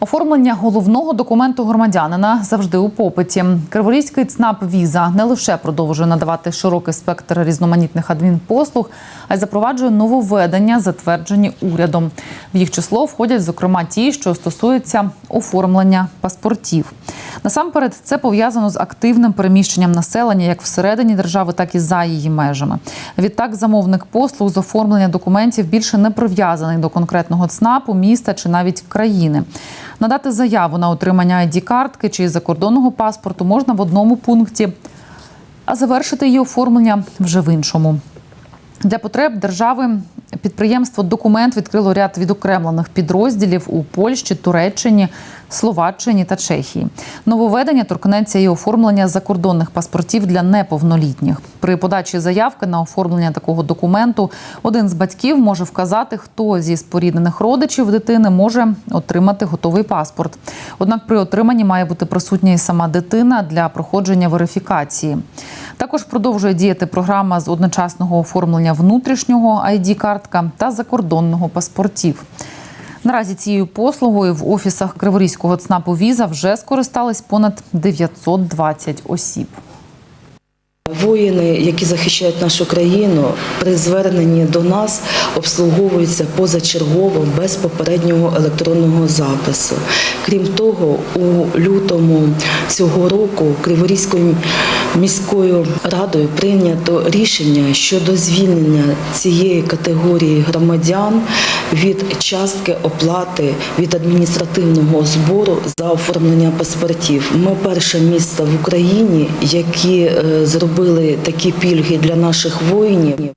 Оформлення головного документу громадянина завжди у попиті. Криворізький ЦНАП Віза не лише продовжує надавати широкий спектр різноманітних адмінпослуг, а й запроваджує нововведення, затверджені урядом. В їх число входять, зокрема, ті, що стосуються оформлення паспортів. Насамперед, це пов'язано з активним переміщенням населення як всередині держави, так і за її межами. Відтак, замовник послуг з оформлення документів більше не прив'язаний до конкретного ЦНАПу, міста чи навіть країни. Надати заяву на отримання id картки чи закордонного паспорту можна в одному пункті, а завершити її оформлення вже в іншому. Для потреб держави підприємство Документ відкрило ряд відокремлених підрозділів у Польщі, Туреччині, Словаччині та Чехії. Нововведення торкнеться і оформлення закордонних паспортів для неповнолітніх. При подачі заявки на оформлення такого документу один з батьків може вказати, хто зі споріднених родичів дитини може отримати готовий паспорт. Однак при отриманні має бути присутня і сама дитина для проходження верифікації. Також продовжує діяти програма з одночасного оформлення внутрішнього id картка та закордонного паспортів. Наразі цією послугою в офісах Криворізького ЦНАПу Віза вже скористались понад 920 осіб. Воїни, які захищають нашу країну, при зверненні до нас обслуговуються позачергово без попереднього електронного запису. Крім того, у лютому цього року Криворізькою міською радою прийнято рішення щодо звільнення цієї категорії громадян від частки оплати від адміністративного збору за оформлення паспортів. Ми перше місце в Україні, які е, зробили такі пільги для наших воїнів.